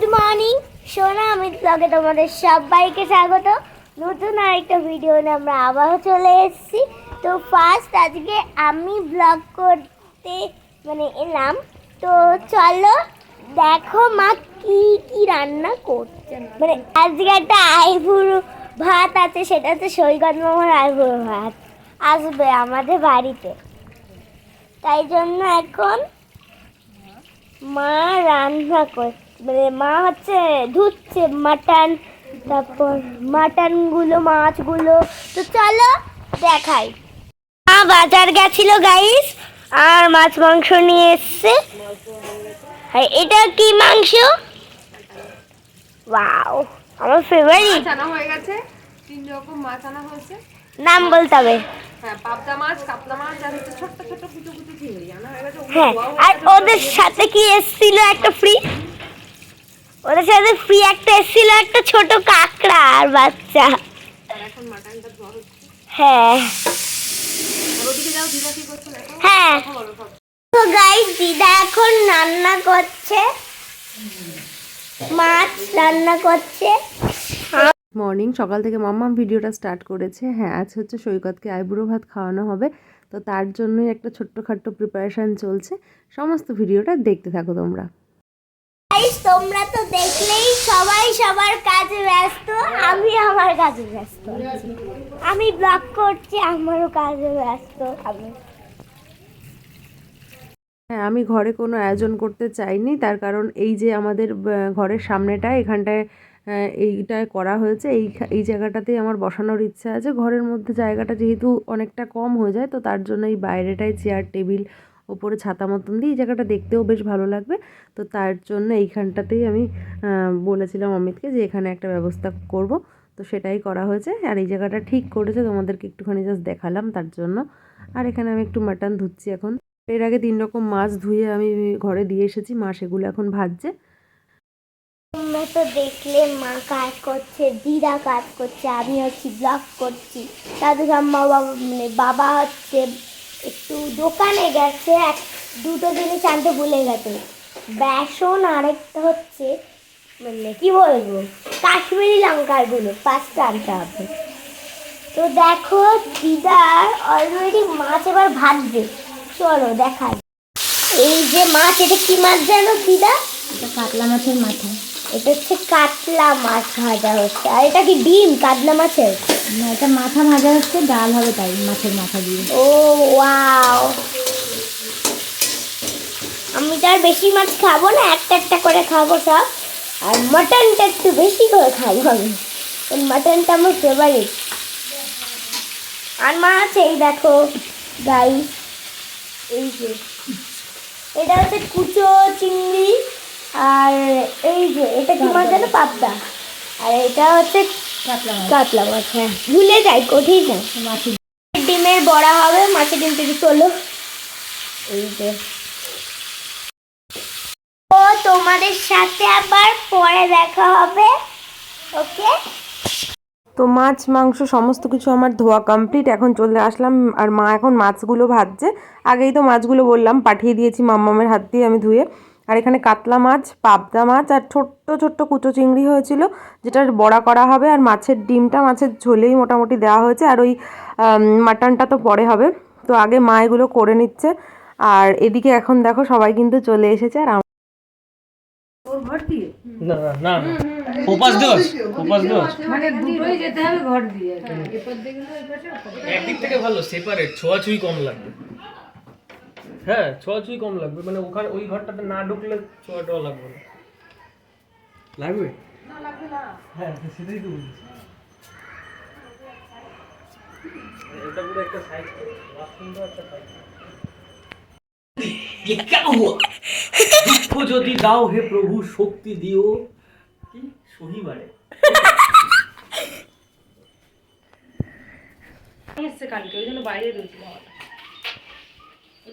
Good morning সোনা, আমি ব্লগে তোমাদের সবাইকে স্বাগত। নতুন আরেকটা ভিডিও নিয়ে আমরা আবারও চলে এসেছি। তো ফার্স্ট আজকে আমি ব্লগ করতে মানে এলাম। তো চলো দেখো মা কি কি রান্না করছে। মানে আজকে একটা আইবুড়ো ভাত আছে, সেটা হচ্ছে সৈকত মামার আইবুড়ো ভাত। আসবে আমাদের বাড়িতে। তাই জন্য এখন মা রান্না করছে মানে মা হচ্ছে ধুচ্ছে মাটন তারপর মাটনগুলো মাছগুলো। তো চলো দেখাই। মা বাজার গেছিল গাইস আর মাছ মাংস নিয়ে এসছে। আর এটা কি মাংস? ওয়াও আমার ফেভারিট আনা হয়ে গেছে। তিন রকম মাছ আনা হয়েছে। নাম বলতে হবে। হ্যাঁ আর হয়ে ওদের সাথে কি এসেছিল একটা ফ্রি ওদের সাথে ফ্রি একটা এসেছিল, একটা ছোট কাঁকড়া আর বাচ্চা। হ্যাঁ। হ্যাঁ। গাইস দিদা এখন রান্না করছে। মাছ রান্না করছে। মর্নিং সকাল থেকে মাম্মাম ভিডিওটা স্টার্ট করেছে। হ্যাঁ আজ হচ্ছে সৈকতকে আইবুড়ো ভাত খাওয়ানো হবে। তো তার জন্যই একটা ছোট্টখাট্ট প্রিপারেশান চলছে। সমস্ত ভিডিওটা দেখতে থাকো তোমরা। তোমরা তো দেখলেই সবাই সবার কাজে ব্যস্ত আমি আমার কাজে ব্যস্ত আমি ব্লগ করছি আমারও কাজে ব্যস্ত আমি। হ্যাঁ আমি ঘরে কোনো আয়োজন করতে চাইনি তার কারণ এই যে আমাদের ঘরের সামনেটা এখানটায় আহ, এইটায় করা হয়েছে এই এই জায়গাটাতেই আমার বসানোর ইচ্ছা আছে। ঘরের মধ্যে জায়গাটা যেহেতু অনেকটা কম হয়ে যায় তো তার জন্য এই বাইরেটাই চেয়ার টেবিল ওপরে ছাতা মতন দিয়ে এই জায়গাটা দেখতেও বেশ ভালো লাগবে। তো তার জন্য এইখানটাতেই আমি বলেছিলাম অমিতকে যে এখানে একটা ব্যবস্থা করব। তো সেটাই করা হয়েছে। আর এই জায়গাটা ঠিক করেছে, তোমাদেরকে একটুখানি জাস্ট দেখালাম তার জন্য। আর এখানে আমি একটু মাটন ধুচ্ছি এখন। এর আগে তিন রকম মাছ ধুয়ে আমি ঘরে দিয়ে এসেছি, মা সেগুলো এখন ভাজছে। তো দেখলে মা কাজ করছে, দিদা কাজ করছে আমি হচ্ছি ব্লগ করছি। দাদু ঠাম্মা বাবা মানে বাবা হচ্ছে একটু দোকানে গেছে এক দুটো জিনিস আনতে ভুলে গেছে। বেসন আরেকটা হচ্ছে মানে কি বলব, কাশ্মীরি লঙ্কারগুলো পাঁচটা আনতে হবে। তো দেখো দিদার অলরেডি মাছ এবার ভাজবে। চলো দেখাই। এই যে মাছ, এটা কি মাছ জানো দিদা? কাতলা মাছের মাথা। এটা হচ্ছে কাতলা মাছ ভাজা হচ্ছে। আর এটা কি ডিম? কাতলা মাছের? না এটা মাথা ভাজা হচ্ছে ডাল হবে তাই মাছের মাথা দিয়ে। ও ওয়াও। আমি তো আর বেশি মাছ খাব না একটা একটা করে খাব সব। আর মাটনটা একটু বেশি করে খাব আমি। মাটনটা আমার ফেভারিট আর মাছ এই দেখো গাই এই যে। এটা হচ্ছে কুচো চিংড়ি। আর এই যে এটা কি মাছ জানো? পাবদা। আর এটা হচ্ছে কাতলা মাছ। হ্যাঁ। ভুলে যাই কঠিন না। মাছের ডিমের বড়া হবে মাছের ডিম থেকে চলো এই যে। ও তোমাদের সাথে আবার পরে দেখা হবে ওকে? তো মাছ মাংস সমস্ত কিছু আমার ধোয়া কমপ্লিট এখন চলে আসলাম আর মা এখন মাছগুলো ভাজছে। আগেই তো মাছগুলো বললাম পাঠিয়ে দিয়েছি মাম্মামের হাত দিয়ে আমি ধুয়ে। আর এখানে কাতলা মাছ পাবদা মাছ আর ছোট্ট ছোট্ট কুচো চিংড়ি হয়েছিল যেটার বড়া করা হবে আর মাছের ডিমটা মাছের ঝোলেই মোটামুটি দেওয়া হয়েছে আর ওই মাটনটা তো পরে হবে। তো আগে মা এগুলো করে নিচ্ছে আর এদিকে এখন দেখো সবাই কিন্তু চলে এসেছে আর আম- না না না। ওপাশ দোষ ওপাশ দোষ মানে দুটোই যেতে হবে ঘর দিয়ে। একদিক থেকে ভালো সেপারেট ছোঁয়াছুঁই কম লাগবে। হ্যাঁ ছোঁয়াছুঁই কম লাগবে মানে ওখানে ওই ঘরটাতে না ঢুকলে ছোঁয়াটাও লাগবে না লাগবে হ্যাঁ সেটাই তো বলছি এটা পুরো একটা সাইজ বাথরুমটা একটা সাইজ ये क्या हुआ দুঃখ যদি দাও হে প্রভু শক্তি দিও কি শনিবারে এসছে কালকে ওই জন্য বাইরে রয়েছে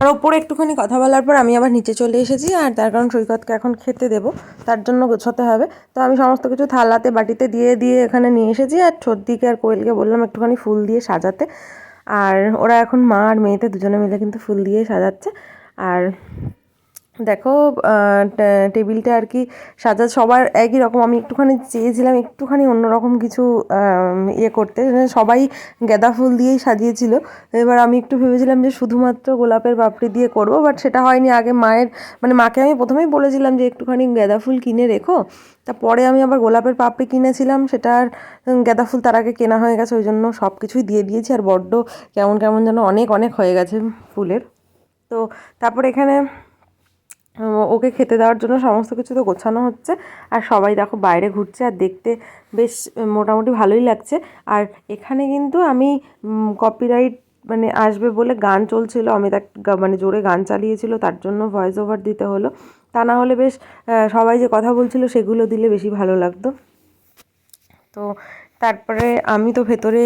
আর ওপরে একটুখানি কথা বলার পর আমি আবার নিচে চলে এসেছি আর তার কারণ সৈকতকে এখন খেতে দেবো তার জন্য গোছাতে হবে। তো আমি সমস্ত কিছু থালাতে বাটিতে দিয়ে দিয়ে এখানে নিয়ে এসেছি আর ছোটদিকে আর কোয়েলকে বললাম একটুখানি ফুল দিয়ে সাজাতে। আর ওরা এখন মা আর মেয়েতে দুজনে মিলে কিন্তু ফুল দিয়ে সাজাচ্ছে। আর দেখো টেবিলটা আর কি সাজা সবার একই রকম। আমি একটুখানি চেয়েছিলাম একটুখানি অন্যরকম কিছু ইয়ে করতে। মানে সবাই গাঁদা ফুল দিয়েই সাজিয়েছিল। এবার আমি একটু ভেবেছিলাম যে শুধুমাত্র গোলাপের পাপড়ি দিয়ে করব, বাট সেটা হয়নি। আগে মায়ের মানে মাকে আমি প্রথমেই বলেছিলাম যে একটুখানি গাঁদা ফুল কিনে রেখো। তা পরে আমি আবার গোলাপের পাপড়ি কিনেছিলাম। সেটা আর গাঁদা ফুল তার আগে কেনা হয়ে গেছে, ওই জন্য সব কিছুই দিয়ে দিয়েছি। আর বড্ড কেমন কেমন যেন অনেক অনেক হয়ে গেছে ফুলের। তো তারপর এখানে ওকে খেতে দেওয়ার জন্য সমস্ত কিছু তো গোছানো হচ্ছে। আর সবাই দেখো বাইরে ঘুরছে আর দেখতে বেশ মোটামুটি ভালোই লাগছে। আর এখানে কিন্তু আমি কপিরাইট মানে আসবে বলে গান চলছিল। এক গা- মানে জোরে গান চালিয়েছিল, তার জন্য ভয়েস ওভার দিতে হলো। তা না হলে বেশ সবাই যে কথা বলছিল সেগুলো দিলে বেশি ভালো লাগতো। তো তারপরে আমি তো ভেতরে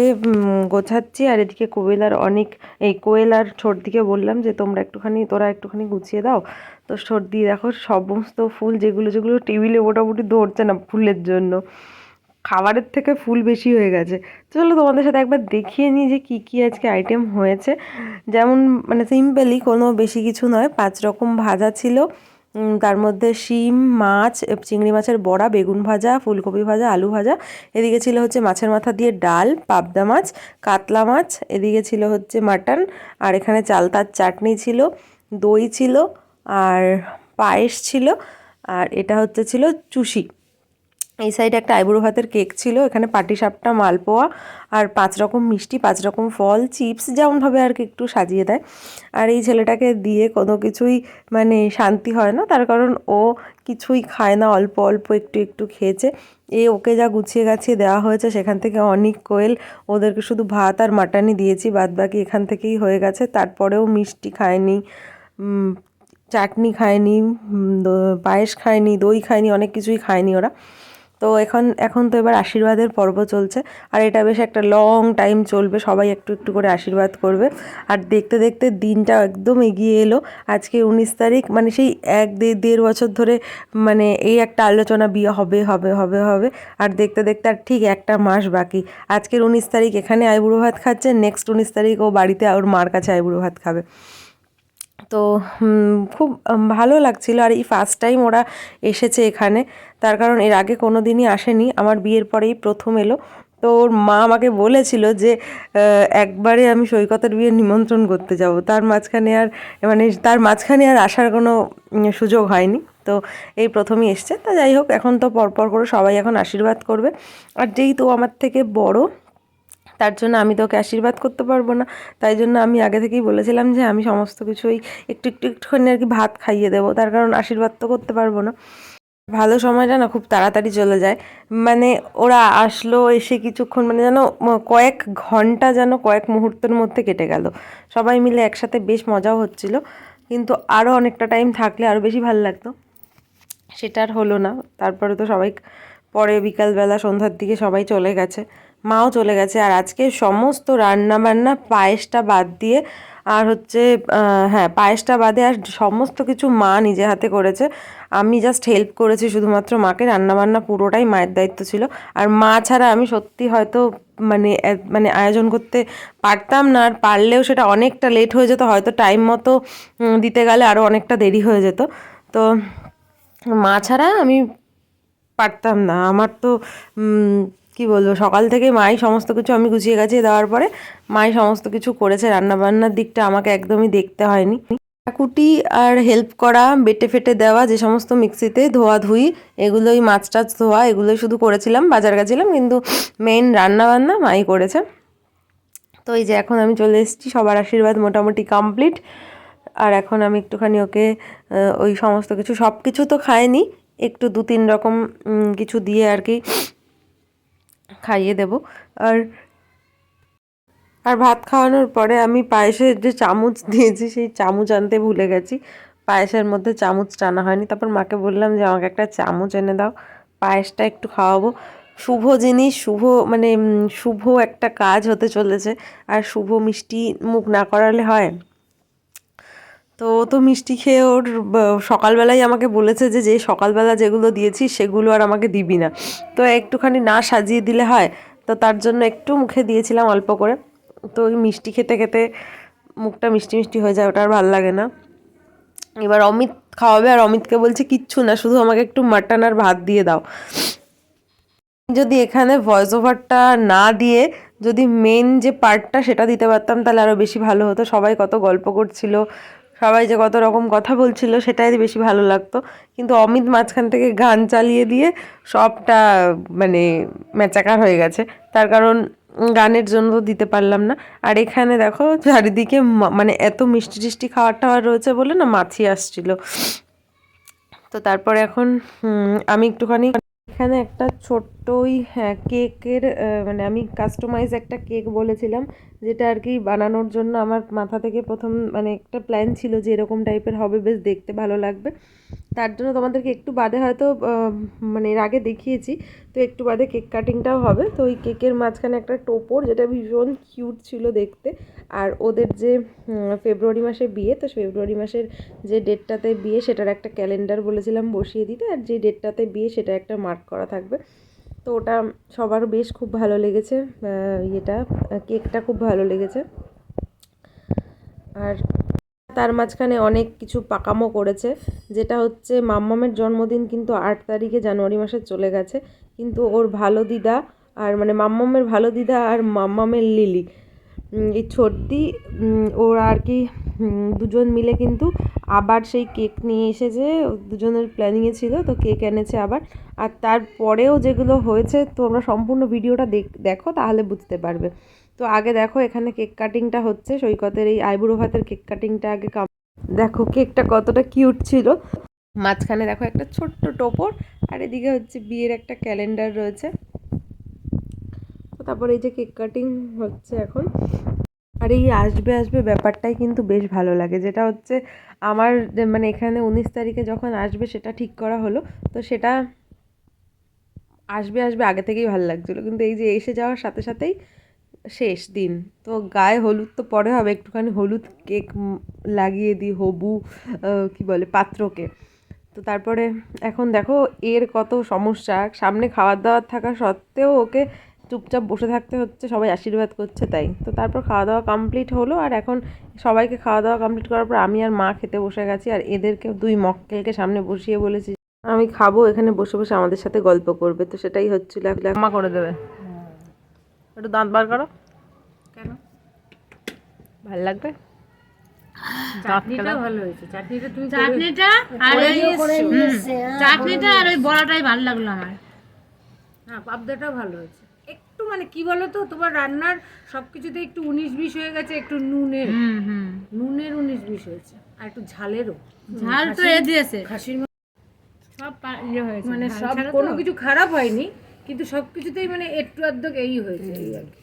গোছাচ্ছি আর এদিকে কোয়েল আর অনেক, এই কোয়েল আর দিকে বললাম যে তোমরা একটুখানি, তোরা একটুখানি গুছিয়ে দাও। তো সর্দি দেখো সমস্ত ফুল যেগুলো যেগুলো টেবিলে মোটামুটি ধরছে না ফুলের জন্য। খাবারের থেকে ফুল বেশি হয়ে গেছে। চলো তোমাদের সাথে একবার দেখিয়ে নিই যে কী কী আজকে আইটেম হয়েছে। যেমন মানে সিম্পলি কোনো বেশি কিছু নয়, পাঁচ রকম ভাজা ছিল। তার মধ্যে শিম, মাছ চিংড়ি মাছের বড়া, বেগুন ভাজা, ফুলকপি ভাজা, আলু ভাজা। এদিকে ছিল হচ্ছে মাছের মাথা দিয়ে ডাল, পাবদা মাছ, কাতলা মাছ, এদিকে ছিল হচ্ছে মাটন, আর এখানে চালতার চাটনি ছিল, দই ছিল, আর পায়েস ছিল, আর এটা হচ্ছে ছিল চুষি এই সাইডে একটা আইবুড়ো ভাতের কেক ছিল, এখানে পাটিসাপটা মালপোয়া আর পাঁচ রকম মিষ্টি, পাঁচ রকম ফল চিপস যেমনভাবে আর কি একটু সাজিয়ে দেয়। আর এই ছেলেটাকে দিয়ে কোনো কিছুই মানে শান্তি হয় না, তার কারণ ও কিছুই খায় না, অল্প অল্প একটু একটু খেয়েছে। এই ওকে যা গুছিয়ে গাছিয়ে দেওয়া হয়েছে, সেখান থেকে অনেক কোয়েল, ওদেরকে শুধু ভাত আর মাটনই দিয়েছি, বাদ বাকি এখান থেকেই হয়ে গেছে। তারপরেও মিষ্টি খায়নি চাটনি খায়নি পায়েস খায়নি, দই খায়নি, অনেক কিছুই খায়নি ওরা। তো এখন এখন তো এবার আশীর্বাদের পর্ব চলছে। আর এটা বেশ একটা লং টাইম চলবে, সবাই একটু একটু করে আশীর্বাদ করবে। আর দেখতে দেখতে দিনটা একদম এগিয়ে এলো। আজকে উনিশ তারিখ মানে সেই এক দেড় বছর ধরে মানে এই একটা আলোচনা বিয়ে হবে হবে হবে হবে। আর দেখতে দেখতে আর ঠিক একটা মাস বাকি। আজকের উনিশ তারিখ, এখানে আইবুড়ো ভাত খাচ্ছে নেক্সট উনিশ তারিখ ও বাড়িতে ওর মার কাছে আইবুড়ো ভাত খাবে। তো খুব ভালো লাগছিল। আর এই ফার্স্ট টাইম ওরা এসেছে এখানে, তার কারণ এর আগে কোনো দিনই আসেনি। আমার বিয়ের পরেই প্রথম এলো। তো ওর মা আমাকে বলেছিল যে একবারে আমি সৈকতের বিয়ে নিমন্ত্রণ করতে যাব। তার মাঝখানে আর মানে তার মাঝখানে আর আসার কোনো সুযোগ হয়নি। তো এই প্রথমেই এসছে। তা যাই হোক, এখন তো পরপর করে সবাই এখন আশীর্বাদ করবে। আর যেহেতু আমার থেকে বড় তার জন্য আমি তোকে আশীর্বাদ করতে পারব না। তাই জন্য আমি আগে থেকেই বলেছিলাম যে আমি সমস্ত কিছুই একটু একটু, একটুখানি আর কি ভাত খাইয়ে দেবো। তার কারণ আশীর্বাদ তো করতে পারব না। ভালো সময়টা না খুব তাড়াতাড়ি চলে যায়। মানে ওরা আসলো, এসে কিছুক্ষণ মানে যেন কয়েক ঘণ্টা যেন কয়েক মুহূর্তের মধ্যে কেটে গেল। সবাই মিলে একসাথে বেশ মজাও হচ্ছিল। কিন্তু আরও অনেকটা টাইম থাকলে আরও বেশি ভালো লাগতো। সেটা আর হলো না। তারপরে তো সবাই, পরে বিকালবেলা সন্ধ্যার দিকে সবাই চলে গেছে। মাও চলে গেছে। আর আজকে সমস্ত রান্না বান্না পায়েসটা বাদ দিয়ে আর হচ্ছে হ্যাঁ পায়েসটা বাদে আর সমস্ত কিছু মা নিজে হাতে করেছে। আমি জাস্ট হেল্প করেছি, শুধুমাত্র মাকে। রান্না বান্না পুরোটাই মায়ের দায়িত্ব ছিল। আর মা ছাড়া আমি সত্যি হয়তো মানে মানে আয়োজন করতে পারতাম না। আর পারলেও সেটা অনেকটা লেট হয়ে যেত। হয়তো টাইম মতো দিতে গেলে আরও অনেকটা দেরি হয়ে যেত। তো মা ছাড়া আমি পারতাম না। আমার তো কি বলব, সকাল থেকে মাই সমস্ত কিছু আমি গুছিয়ে গাছিয়ে দেওয়ার পরে মাই সমস্ত কিছু করেছে রান্না বান্নার দিকটা আমাকে একদমই দেখতে হয়নি। কুটি আর হেল্প করা, বেটে ফেটে দেওয়া, যে সমস্ত মিক্সিতে ধোয়া ধুই, এগুলোই মাছ টাছ ধোয়া, এগুলোই শুধু করেছিলাম, বাজার গেছিলাম, কিন্তু মেইন রান্না বান্না মাই করেছে। তো এই যে এখন আমি চলে এসেছি, সবার আশীর্বাদ মোটামুটি কমপ্লিট আর এখন আমি একটুখানি ওকে ওই সমস্ত কিছু সব কিছু তো খায়নি একটু দু তিন রকম কিছু দিয়ে আর কি খাইয়ে দেব। আর আর ভাত খাওয়ানোর পরে আমি পায়েসের যে চামচ দিয়েছি, সেই চামচ আনতে ভুলে গেছি। পায়েসের মধ্যে চামচ টানা হয়নি। তারপর মাকে বললাম যে, আমাকে একটা চামচ এনে দাও। পায়েসটা একটু খাওয়াবো। শুভ জিনিস, শুভ মানে শুভ একটা কাজ হতে চলেছে। আর শুভ মিষ্টি মুখ না করালে হয়। তো ও তো মিষ্টি খেয়ে ওর সকালবেলাই আমাকে বলেছে যে যে সকালবেলা যেগুলো দিয়েছি সেগুলো আর আমাকে দিবি না। তো একটুখানি না সাজিয়ে দিলে হয়, তো তার জন্য একটু মুখে দিয়েছিলাম অল্প করে। তো ওই মিষ্টি খেতে খেতে মুখটা মিষ্টি মিষ্টি হয়ে যায়, ওটা আর ভালো লাগে না। এবার অমিত খাওয়াবে, আর অমিতকে বলছে, কিচ্ছু না, শুধু আমাকে একটু মাটন আর ভাত দিয়ে দাও। যদি এখানে ভয়েস ওভারটা না দিয়ে যদি মেন যে পার্টটা সেটা দিতে পারতাম, তাহলে আরও বেশি ভালো হতো। সবাই কত গল্প করছিল সবাই যে কত রকম কথা বলছিল সেটাই বেশি ভালো লাগতো। কিন্তু অমিত মাঝখান থেকে গান চালিয়ে দিয়ে সবটা মানে ম্যাচাকার হয়ে গেছে। তার কারণ গানের জন্য তো দিতে পারলাম না। আর এখানে দেখো চারিদিকে মানে এত মিষ্টি টিষ্টি খাওয়ার টাওয়ার রয়েছে বলে না মাছি আসছিল। তো তারপরে এখন আমি একটুখানি এখানে একটা ছোট্ট ওই হ্যাঁ কেকের মানে আমি কাস্টমাইজ একটা কেক বলেছিলাম, যেটা আর কি বানানোর জন্য আমার মাথা থেকে প্রথম মানে একটা প্ল্যান ছিল যে এরকম টাইপের হবে, বেশ দেখতে ভালো লাগবে। তার জন্য তোমাদেরকে একটু বাদে হয়তো মানে এর আগে দেখিয়েছি, তো একটু বাদে কেক কাটিংটাও হবে। তো ওই কেকের মাঝখানে একটা টোপর, যেটা ভীষণ কিউট ছিল দেখতে। আর ওদের যে ফেব্রুয়ারি মাসে বিয়ে, তো ফেব্রুয়ারি মাসের যে ডেটটাতে বিয়ে, সেটার একটা ক্যালেন্ডার বলেছিলাম বসিয়ে দিতে। আর যে ডেটটাতে বিয়ে সেটা একটা মার্ক করা থাকবে। তো ওটা সবার বেশ খুব ভালো লেগেছে ইয়েটা কেকটা খুব ভালো লেগেছে। আর তার মাঝখানে অনেক কিছু পাকামো করেছে, যেটা হচ্ছে মাম্মামের জন্মদিন কিন্তু আট তারিখে জানুয়ারি মাসে চলে গেছে, কিন্তু ওর ভালো দিদা আর মানে মাম্মামের ভালো দিদা আর মাম্মামের লিলি এই উম, ওরা আর কি দুজন মিলে কিন্তু আবার সেই কেক নিয়ে এসেছে দুজনের প্ল্যানিংয়ে ছিল তো কেক এনেছে আবার। আর তারপরেও যেগুলো হয়েছে তোমরা সম্পূর্ণ ভিডিওটা দেখ তাহলে বুঝতে পারবে। তো আগে দেখো এখানে কেক কাটিংটা হচ্ছে সৈকতের এই আইবুড়ো ভাতের কেক কাটিংটা আগে দেখো কেকটা কতটা কিউট ছিল। মাঝখানে দেখো একটা ছোট্ট টোপর আর এদিকে হচ্ছে বিয়ের একটা ক্যালেন্ডার রয়েছে। তারপর এই যে কেক কাটিং হচ্ছে এখন। আর এই আসবে আসবে ব্যাপারটাই কিন্তু বেশ ভালো লাগে। যেটা হচ্ছে আমার মানে এখানে উনিশ তারিখে যখন আসবে সেটা ঠিক করা হলো। তো সেটা আসবে আসবে আগে থেকেই ভালো লাগছিল। কিন্তু এই যে এসে যাওয়ার সাথে সাথেই শেষ দিন। তো গায়ে হলুদ তো পরে হবে, একটুখানি হলুদ কেক লাগিয়ে দিই, হবু কি বলে পাত্রকে তো তারপরে এখন দেখো এর কত সমস্যা। সামনে খাবার দাবার থাকা সত্ত্বেও ওকে চুপচাপ বসে থাকতে হচ্ছে সবাই আশীর্বাদ করছে তাই। তো তারপর খাওয়া দাওয়া কমপ্লিট হলো আর এখন সবাইকে খাওয়া দাওয়া কমপ্লিট করার পর আমি আর মা খেতে বসে গেছি আর এদেরকে দুই মক্কেলকে সামনে বসিয়ে বলেছি আমি খাব এখানে বসে বসে আমাদের সাথে গল্প করবে। তো সেটাই হচ্ছিল। মা করে দেবে। একটু দাঁত বার করো। কেন? ভালো লাগবে? চাটনিটা ভালো হয়েছে। চাটনিটা তুমি চাটনিটা আর ওই চাটনিটা আর ওই বড়াটাই ভালো লাগল আমার। হ্যাঁ পাবদাটা ভালো হয়েছে। একটু মানে কি বলো তো তোমার রান্নার সব কিছুতে একটু উনিশ বিশ হয়ে গেছে একটু নুনের। হুম হুম। নুনের উনিশ বিশ হয়েছে আর একটু ঝালেরও। ঝাল তো এ দিয়েছে। খাসির সব ইয়ে হয়েছে মানে সব কোনো কিছু খারাপ হয়নি কিন্তু সব কিছুতেই মানে একটু আধক এই হয়েছে এই আর কি।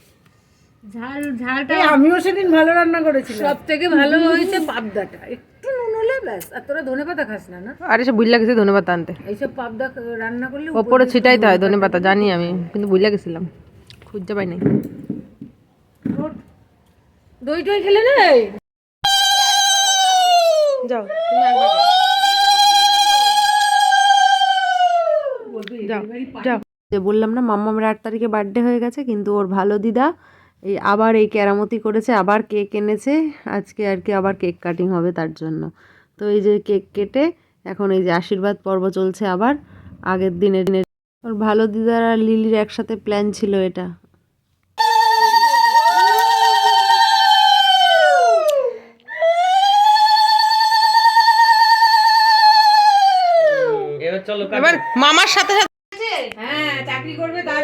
ঝাল ঝালটা আমিও সেদিন ভালো রান্না করেছি সব থেকে ভালো হয়েছে পাবদাটা। একটু নুন হলে ব্যাস আর তোরা ধনে পাতা খাস না না? আরে সে বুঝলা গেছে ধন্যবাদ আনতে। এইসব পাবদা রান্না করলে ওপরে ছিটাইতে হয় ধনে পাতা জানি আমি কিন্তু বুঝলা গেছিলাম। খুঁজতে পাই নাই দই টই খেলে না যাও তুমি একবার যাও যাও। যে বললাম না মাম্মা মাম্মামের আট তারিখে বার্থডে হয়ে গেছে কিন্তু ওর ভালো দিদা এই আবার এই কেরামতি করেছে আবার কেক এনেছে। আজকে আর কি আবার কেক কাটিং হবে তার জন্য। তো এই যে কেক কেটে এখন এই যে আশীর্বাদ পর্ব চলছে আবার। আগের দিনের দিনের ওর ভালো দিদার আর লিলির একসাথে প্ল্যান ছিল এটা। এবার চলো মামার সাথে সাথে হ্যাঁ চাকরি করবে তার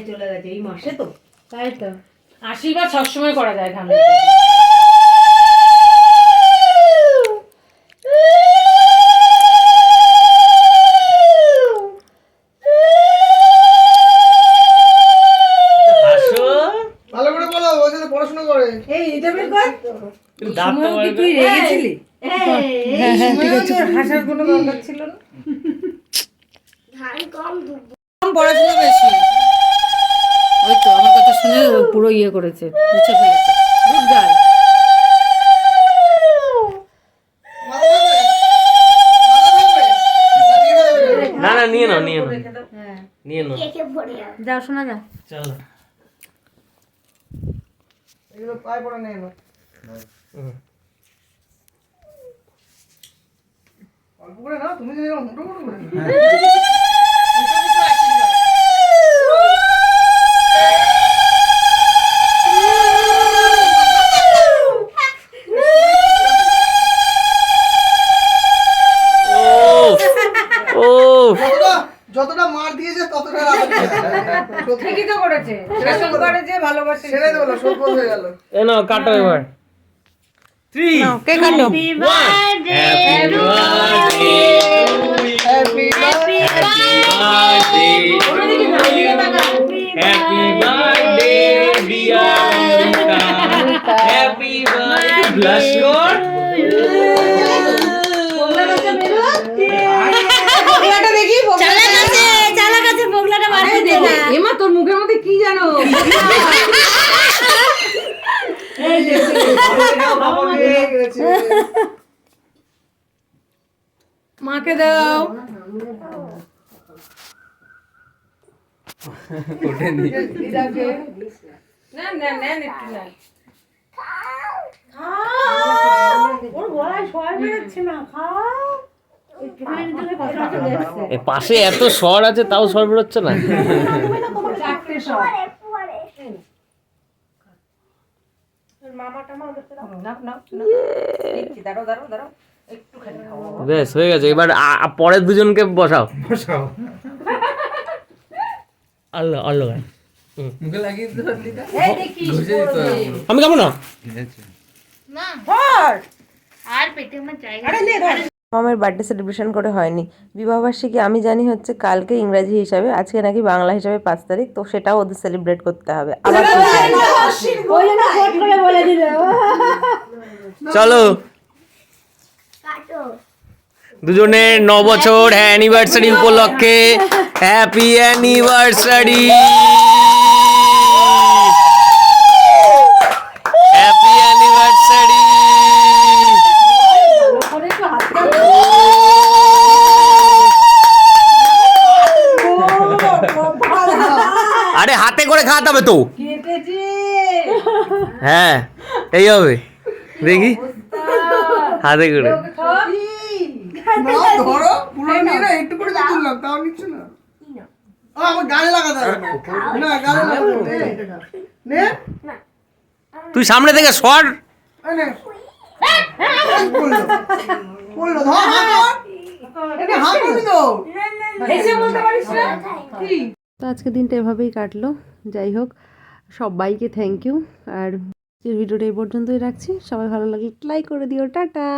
জন্মদিন চলে গেছে এই মাসে তো। তাই তো। আশীর্বাদ সবসময় করা যায়। হাসার কোনো দরকার ছিল না? ধান কম পড়াশোনা বেশি ওই তো আমার কথা শুনে ও পুরো ইয়ে করেছে মুছে ফেলেছে। গুড গার্ল না না নিয়ে নাও নিয়ে নাও। নিয়ে নাও। যাও শোনা যা চলো। হুম। ওফ, চালা কাছে তোর মুখের মধ্যে কি জানো? মাকে দাও। না না না একটু না পাশে এত স্বর আছে তাও স্বর বেরোচ্ছে না পরে পরে না না না দেখছি দাঁড়াও দাঁড়াও দাঁড়াও একটুখানি খাও বেশ হয়ে গেছে। এবার পরের দুজনকে বসাও। আল্লাহ আল্লাহ দেখি আমি কেমন না? আর পেটে আমার জায়গা মামের বার্থডে সেলিব্রেশন করে হয়নি। বিবাহবার্ষিকী আমি জানি হচ্ছে কালকে ইংরাজি হিসাবে আজকে নাকি বাংলা হিসাবে পাঁচ তারিখ তো সেটাও ওদের সেলিব্রেট করতে হবে। আবার চলো। দুজনের ন বছর অ্যানিভার্সারি উপলক্ষে হ্যাপি অ্যানিভার্সারি তো? হ্যাঁ এই হবে। দেখি। হাতে করে। তুই সামনে থেকে সর। তো। এসে বলতে পারিস না? তো আজকে দিনটা এভাবেই কাটলো। যাই হোক সবাইকে থ্যাংক ইউ আর ভিডিওটা এই পর্যন্তই রাখছি। সবাই ভালো লাগে লাইক করে দিও। টাটা!